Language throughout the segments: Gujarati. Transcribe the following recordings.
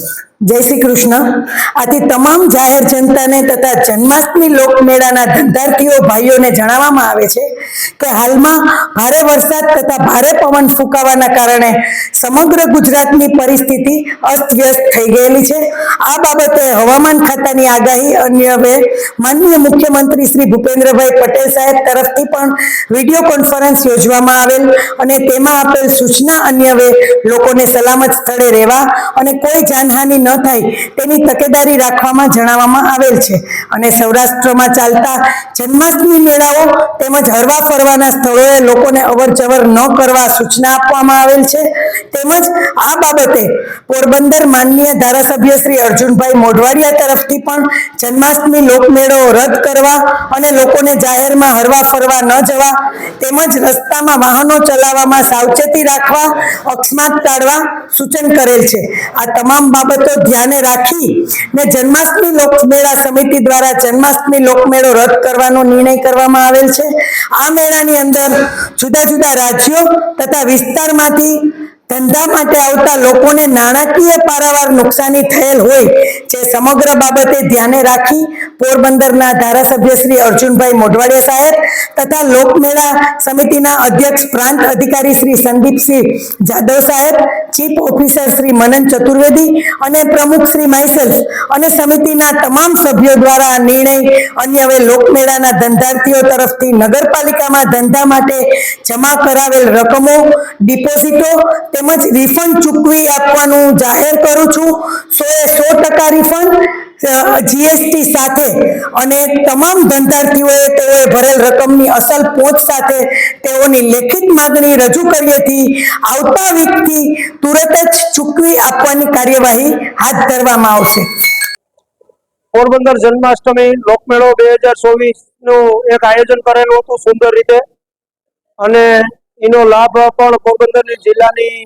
Obrigado. જય શ્રી કૃષ્ણ. આથી તમામ જાહેર જનતાને તથા જન્માષ્ટમી લોકમેળાના ધંધાર્થીઓ, ભાઈઓને જણાવવામાં આવે છે કે હાલમાં ભારે વરસાદ તથા ભારે પવન ફૂંકાવાના કારણે સમગ્ર ગુજરાતની પરિસ્થિતિ અસ્તવ્યસ્ત થઈ ગયેલી છે. આ બાબતે હવામાન ખાતાની આગાહી અન્વયે માનનીય મુખ્યમંત્રી શ્રી ભૂપેન્દ્રભાઈ પટેલ સાહેબ તરફથી પણ વીડિયો કોન્ફરન્સ યોજવામાં આવેલ અને તેમાં આપેલ સૂચના અન્વયે લોકોને સલામત સ્થળે રહેવા અને કોઈ જાનહાનિ ન થાય તેની તકેદારી રાખવામાં જણાવવામાં આવેલ છે. અને સૌરાષ્ટ્રમાં ચાલતા જન્માષ્ટમી મેળાઓ તેમજ હરવા ફરવાના સ્થળોએ લોકોને અવર જવર ન કરવા સૂચના આપવામાં આવેલ છે. તેમજ આ બાબતે પોરબંદર માનનીય ધારાસભ્ય શ્રી અર્જુનભાઈ મોઢવાડિયા તરફથી પણ જન્માષ્ટમી લોકમેળો રદ કરવા અને લોકોને જાહેરમાં હરવા ફરવા ન જવા તેમજ રસ્તામાં વાહનો ચલાવવામાં સાવચેતી રાખવા અકસ્માત ટાળવા સૂચન કરેલ છે. આ તમામ બાબતો ધ્યાને રાખી ને જન્માષ્ટમી લોકમેળા સમિતિ દ્વારા જન્માષ્ટમી લોકમેળો રદ કરવાનો નિર્ણય કરવામાં આવેલ છે. આ મેળાની અંદર જુદા જુદા રાજ્યો તથા વિસ્તારમાંથી ધંધા માટે આવતા લોકોને નાણાકીય પારાવાર નુકસાની થયેલ હોય, જે સમગ્ર બાબતે ધ્યાને રાખી પોરબંદરના ધારાસભ્ય શ્રી અર્જુનભાઈ મોઢવાડિયા સાહેબ તથા લોકમેળા સમિતિના અધ્યક્ષ પ્રાંત અધિકારી શ્રી સંદીપસિંહ જાદવ સાહેબ, ચીફ ઓફિસર શ્રી મનન ચતુર્વેદી અને પ્રમુખ શ્રી માઇસેલ્ફ અને સમિતિના તમામ સભ્યો દ્વારા નિર્ણય અન્ય હવે લોકમેળાના ધંધાર્થીઓ તરફથી નગરપાલિકામાં ધંધા માટે જમા કરાવેલ રકમો, ડિપોઝિટો તેમજ રિફંડ ચૂકવી આપવાનું જાહેર કરું છું. સો એ સો ટકા રિફંડ જીએસટી સાથે અને તમામ ધંધાર્થીઓએ તેઓએ ભરેલ રકમની અસલ પહોંચ સાથે તેઓની લેખિત માગણી રજૂ કરીએથી આવતા વીકથી તુરત જ ચૂકવી આપવાની કાર્યવાહી હાથ ધરવામાં આવશે. પોરબંદર જન્માષ્ટમી લોકમેળો બે હજાર ચોવીસનું એક આયોજન કરેલું હતું સુંદર રીતે. અને એનો લાભ પણ પોરબંદરની જિલ્લાની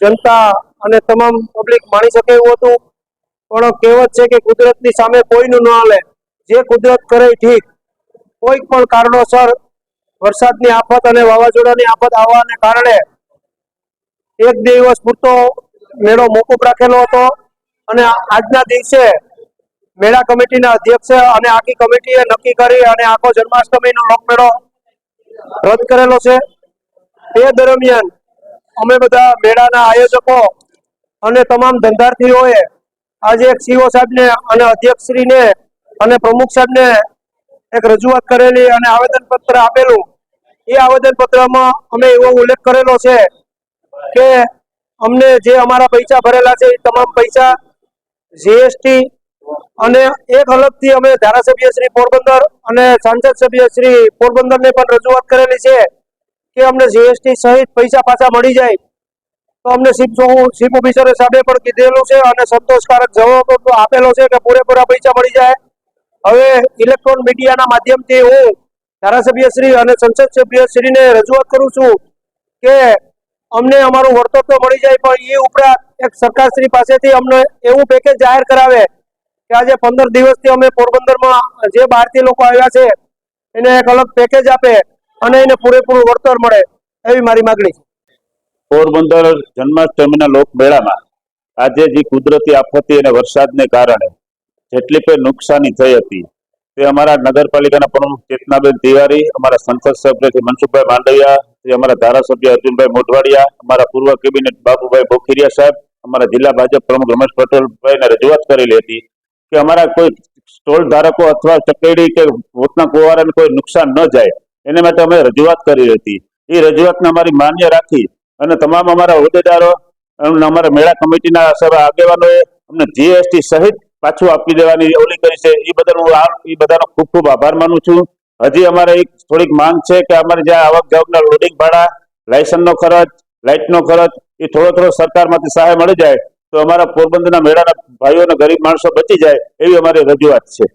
જનતા અને તમામ પબ્લિક માણી શકે એવું હતું. પણ કહેવત છે કે કુદરતની સામે કોઈનું ન હાલે. જે કુદરત કરે ઠીક. કોઈક પણ કારણોસર વરસાદની આફત અને વાવાઝોડાની આફત આવવાને કારણે એક દિવસ પૂરતો મેળો મોકૂફ રાખેલો હતો અને આજના દિવસે મેળા કમિટીના અધ્યક્ષ અને આખી કમિટીએ નક્કી કરી અને આખો જન્માષ્ટમીનો લોકમેળો રદ કરેલો છે. તે દરમિયાન અમે બધા મેળાના આયોજકો અને તમામ ધંધાર્થીઓએ આજે એક સીઓ સાહેબને અને અધ્યક્ષશ્રીને અને પ્રમુખ સાહેબને એક રજૂઆત કરેલી અને આવેદનપત્ર આપેલું. એ આવેદનપત્રમાં અમે એવો ઉલ્લેખ કરેલો છે કે અમને જે અમારા પૈસા ભરેલા છે એ તમામ પૈસા જીએસટી અને એક અલગથી અમે ધારાસભ્ય શ્રી પોરબંદર અને સાંસદ સભ્ય શ્રી પોરબંદરને પણ રજૂઆત કરેલી છે કે અમને જીએસટી સહિત પૈસા પાછા મળી જાય. તો અમને ચીફ શિપ ઓફિસરે સાહેબે પણ કીધેલું છે અને સંતોષકારક જવાબ આપેલો છે કે પૂરેપૂરા પૈસા મળી જાય. હવે ઇલેક્ટ્રોન મીડિયાના માધ્યમથી હું ધારાસભ્ય શ્રી અને સંસદ સભ્ય શ્રીને રજૂઆત કરું છું કે અમને અમારું વળતર તો મળી જાય, પણ એ ઉપરાંત એક સરકારશ્રી પાસેથી અમને એવું પેકેજ જાહેર કરાવે કે આજે પંદર દિવસથી અમે પોરબંદરમાં જે બહારથી લોકો આવ્યા છે એને એક અલગ પેકેજ આપે અને એને પૂરેપૂરું વળતર મળે એવી મારી માગણી છે. પોરબંદર જન્માષ્ટમીના લોકમેળામાં આજે જે કુદરતી આફતી અને વરસાદને કારણે જેટલી પણ નુકસાની થઈ હતી, તે અમારા નગરપાલિકાના પ્રમુખ ચેતનાબેન તિવારી, અમારા સંસદ સભ્ય શ્રી મનસુખભાઈ માંડવિયા, શ્રી અમારા ધારાસભ્ય અર્જુનભાઈ મોઢવાડિયા, અમારા પૂર્વ કેબિનેટ બાબુભાઈ બોખીરિયા સાહેબ, અમારા જિલ્લા ભાજપ પ્રમુખ રમેશ પટેલભાઈને રજૂઆત કરેલી હતી કે અમારા કોઈ સ્ટોલ ધારકો અથવા ચકેડી કે વોટના કુવારાને કોઈ નુકસાન ન જાય, એને માટે અમે રજૂઆત કરી હતી. એ રજૂઆતને અમારી માન્ય રાખી અને તમામ અમારા હોદ્દેદારો અમારા મેળા કમિટીના સર આગેવાનોએ અમને જીએસટી સહિત પાછું આપી દેવાની ઓલી કરી છે. એ બદલ હું એ બધાનો ખૂબ ખૂબ આભાર માનું છું. હજી અમારે એક થોડીક માંગ છે કે અમારે જ્યાં આવક જાવકના લોડિંગ ભાડા લાયસન્સનો ખર્ચ લાઇટનો ખર્ચ એ થોડો થોડો સરકારમાંથી સહાય મળી જાય તો અમારા પોરબંદરના મેળાના ભાઈઓ અને ગરીબ માણસો બચી જાય એવી અમારી રજૂઆત છે.